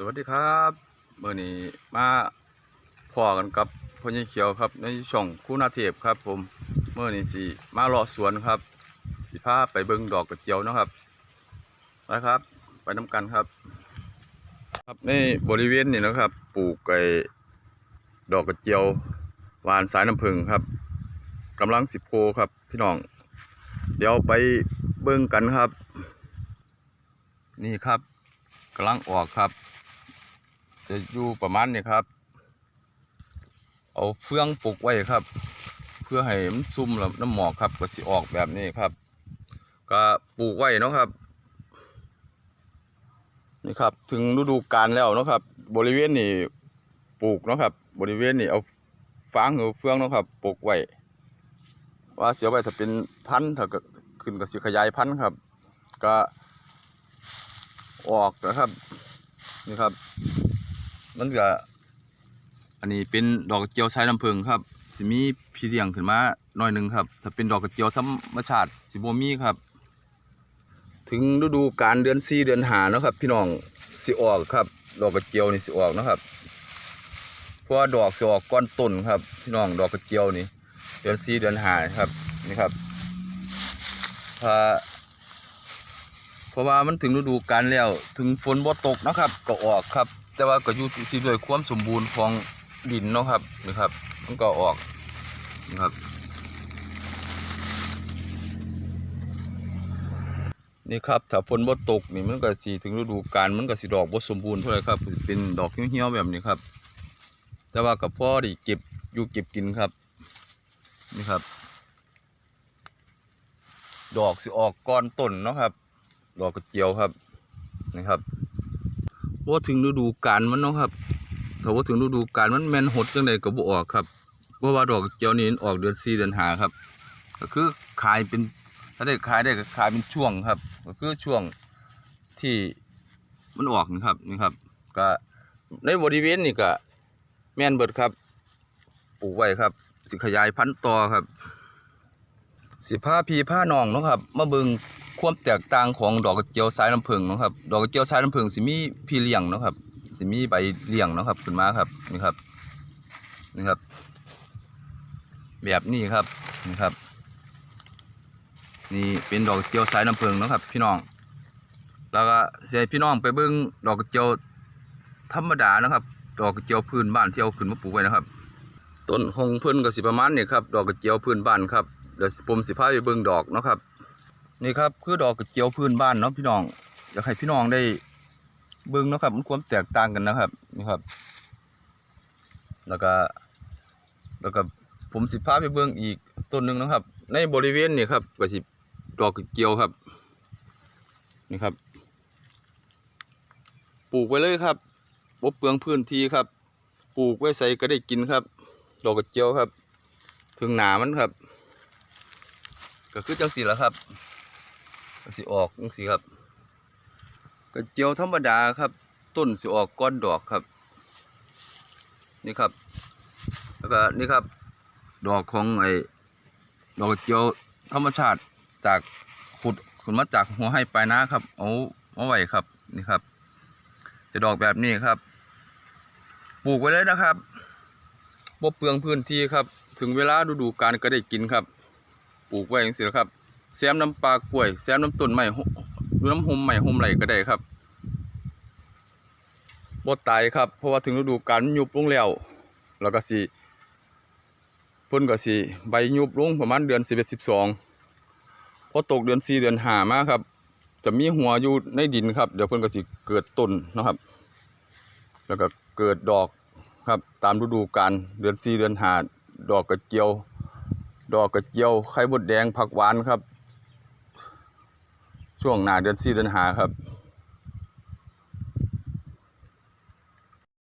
สวัสดีครับเมื่อนี้มาพอกันกับพญ่เขียวครับในช่องคู่นาเทพครับ ผมเมื่อนี้สิมาเลาะสวนครับ สิพาไปเบิ่งดอกกระเจียวนะครับไปครับ ไปน้ำกันครับ ครับในบริเวณนี้นะครับ ปลูกไก่ดอกกระเจียวหวานสายน้ำผึ้งครับกำลังสิบโคครับ พี่น้อง เดี๋ยวไปเบิ่งกันครับ นี่ครับกำลังออกครับ จะอยู่ประมาณนี้ครับ เอาเฟืองปลูกไว้ครับ เพื่อให้มันซุ่มแล้วน้ำหมอกครับก็สิออกแบบนี้ครับ ก็ปลูกไว้นะครับ นี่ครับ ถึงฤดูกาลแล้วนะครับ บริเวณนี้ปลูกนะครับ บริเวณนี้เอาฟางหรือเฟืองนะครับปลูกไว้ว่าเสียไว้ถ้าเป็นพันธุ์ถ้าขึ้นก็สิขยายพันธุ์ครับ ก็ออกนะครับนี่ครับ มันก็อันนี้เป็นดอกกระเจียวสายน้ำผึ้งครับสิมีพี่เลี้ยงขึ้นมาหน่อยหนึ่งครับ ถ้าเป็นดอกกระเจียวธรรมชาติสิบ่มีครับ ถึงฤดูกาลเดือนสี่เดือนหาเนาะครับ พี่น้องสิออกครับ ดอกกระเจียวนี่สิออกนะครับเพราะดอกสิออกก้อนต้นครับ พี่น้องดอกกระเจียวนี่เดือนสี่เดือนหาครับนี่ครับถ้าเพราะว่ามันถึงฤดูกาลแล้ว ถึงฝนบ่ตกนะครับ ก็ออกครับ แต่ว่าก็อยู่ที่ด้วยความสมบูรณ์ของดินเนาะครับนี่ครับ มันก็ออกนะครับ นี่ครับถ้าฝนบ่ตกนี่มันก็สิถึงฤดูกาลมันก็สิดอกบ่สมบูรณ์เท่าไหร่ครับเป็นดอกเหี่ยวๆแบบนี้ครับ แต่ว่าก็พอด้เก็บอยู่เก็บกินครับนี่ครับ ดอกสิออกก้อนต้นเนาะครับ ดอกกระเจียวครับนี่ครับ พอถึงฤดูกาลมันเนาะครับถ้าว่าถึงฤดูกาลมันแมนหดจังใดก็บ่ออกครับเพราะว่าดอกกระเจียวนี่ออกเดือนสี่เดือนห้าครับ ก็คือขายเป็นถ้าได้ขายได้ก็ขายเป็นช่วงครับ ก็คือช่วงที่มันออกนี่ครับนี่ครับ ก็ในบริเวณนี่ก็แมนเบิดครับปลูกไว้ครับ สิขยายพันธุ์ต่อครับ สิผ้าพีผ้าหนองเนาะครับมาเบิง ความแตกต่างของดอกกระเจียวสายน้ำผึ้งนะครับ ดอกกระเจียวสายน้ำผึ้งสิมีพี่เลี้ยงนะครับสิมีใบเลี้ยงนะครับขึ้นมาครับนี่ครับนี่ครับ แบบนี้ครับนี่ครับ นี่เป็นดอกกระเจียวสายน้ำผึ้งนะครับ พี่น้อง แล้วก็เสียพี่น้องไปเบิ่งดอกกระเจียวธรรมดานะครับ ดอกกระเจียวพื้นบ้านที่เอาขึ้นมาปลูกไว้นะครับ ต้นหงเพิ่นก็สิประมาณนี้ครับ ดอกกระเจียวพื้นบ้านครับเดี๋ยวผมสิพาไปเบิ่งดอกนะครับ นี่ครับคือดอกกระเจียวพื้นบ้านเนาะพี่น้องอยากให้พี่น้องได้เบิ่งเนาะครับ มันความแตกต่างกันนะครับนี่ครับ แล้วก็แล้วก็ผมสิพาไปเบิ่งอีกต้นหนึ่งนะครับ ในบริเวณนี่ครับก็สิดอกกระเจียวครับ นี่ครับ ปลูกไว้เลยครับบ่เปลืองพื้นที่ครับ ปลูกไว้ใส่ก็ได้กินครับ ดอกกระเจียวครับ ถึงหนามันครับ ก็คือจังสีแหละครับ สีออกจังสีครับกระเจียวธรรมดาครับ ต้นสิออกก้อนดอกครับ นี่ครับ แล้วก็นี่ครับ ดอกของไอ้ดอกกระเจียวธรรมชาติจากขุดขุดมาจากหัวให้ปลายนาครับ เอาเอาไว้ครับ นี่ครับ จะดอกแบบนี้ครับ ปลูกไว้เลยนะครับบ่เปลืองพื้นที่ครับ ถึงเวลาฤดูกาลก็ได้กินครับ ปลูกไว้อย่างสิครับ แซมน้ำปลากล้วยแซมน้ำต้นไม้หดูน้ำหมใหม่หมไหลก็ได้ครับบ่ตายครับ เพราะว่าถึงฤดูกาลยุบลงแล้วแล้วก็สิเพิ่นก็สิใบยุบลงประมาณเดือน11 12พอตกเดือน4เดือน5มาครับ จะมีหัวอยู่ในดินครับ เดี๋ยวเพิ่นก็สิเกิดต้นนะครับ แล้วก็เกิดดอกครับตามฤดูกาลเดือน4เดือน5ดอกกระเจียว ดอกกระเจียวไข่มดแดงผักหวานครับ ช่วงหน้าเดือนสี่เดือนหาครับ